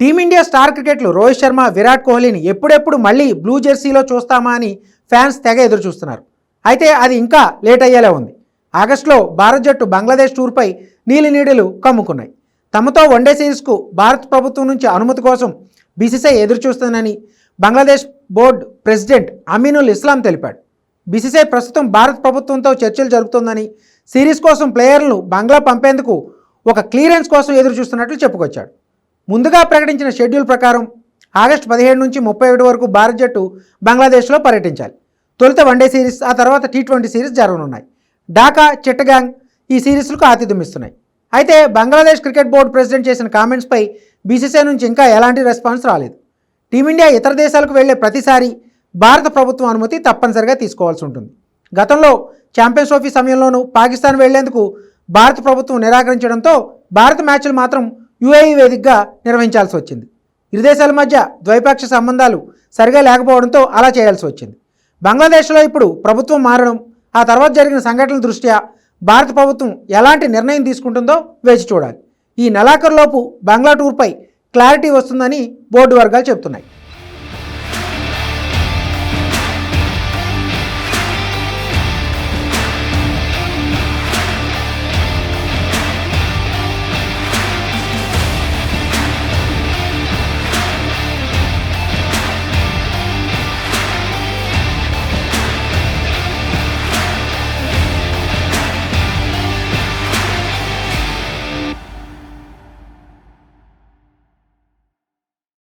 Team India star క్రికెట్లు రోహిత్ శర్మ విరాట్ కోహ్లీని ఎప్పుడెప్పుడు మళ్ళీ బ్లూ జెర్సీలో చూస్తామా అని ఫ్యాన్స్ తెగ ఎదురు చూస్తున్నారు. అయితే అది ఇంకా లేట్ అయ్యేలా ఉంది. ఆగస్టులో భారత్ జట్టు బంగ్లాదేశ్ టూర్పై నీలి నీడలు కమ్ముకున్నాయి. తమతో వన్డే సిరీస్కు భారత ప్రభుత్వం నుంచి అనుమతి కోసం బీసీసీఐ ఎదురు చూస్తుందని బంగ్లాదేశ్ బోర్డు ప్రెసిడెంట్ అమీనుల్ ఇస్లాం తెలిపాడు. బీసీసీఐ ప్రస్తుతం భారత ప్రభుత్వంతో చర్చలు జరుపుతోందని సిరీస్ కోసం ప్లేయర్లను బంగ్లా పంపేందుకు ఒక క్లియరెన్స్ కోసం ఎదురు చూస్తున్నట్లు చెప్పుకొచ్చాడు. ముందుగా ప్రకటించిన షెడ్యూల్ ప్రకారం ఆగస్టు పదిహేడు నుంచి ముప్పై ఒకటి వరకు భారత్ జట్టు బంగ్లాదేశ్లో పర్యటించాలి. తొలుత వన్డే సిరీస్ ఆ తర్వాత టీ ట్వంటీ సిరీస్ జరగనున్నాయి. ఢాకా చిట్టగాంగ్ ఈ సిరీస్లకు ఆతిథ్యం ఇస్తున్నాయి అయితే బంగ్లాదేశ్ క్రికెట్ బోర్డు ప్రెసిడెంట్ చేసిన కామెంట్స్పై బీసీసీఐ నుంచి ఇంకా ఎలాంటి రెస్పాన్స్ రాలేదు. టీమిండియా ఇతర దేశాలకు వెళ్ళే ప్రతిసారి భారత ప్రభుత్వం అనుమతి తప్పనిసరిగా తీసుకోవాల్సి ఉంటుంది. గతంలో ఛాంపియన్స్ ట్రోఫీ సమయంలోనూ పాకిస్తాన్ వెళ్ళేందుకు భారత ప్రభుత్వం నిరాకరించడంతో భారత మ్యాచ్లు మాత్రం యుఏఈ వేదికగా నిర్వహించాల్సి వచ్చింది. ఇరు దేశాల మధ్య ద్వైపాక్ష సంబంధాలు సరిగా లేకపోవడంతో అలా చేయాల్సి వచ్చింది. బంగ్లాదేశ్లో ఇప్పుడు ప్రభుత్వం మారడం ఆ తర్వాత జరిగిన సంఘటనల దృష్ట్యా భారత ప్రభుత్వం ఎలాంటి నిర్ణయం తీసుకుంటుందో వేచి చూడాలి. ఈ నెలాఖరులోపు బంగ్లా టూర్పై క్లారిటీ వస్తుందని బోర్డు వర్గాలు చెబుతున్నాయి.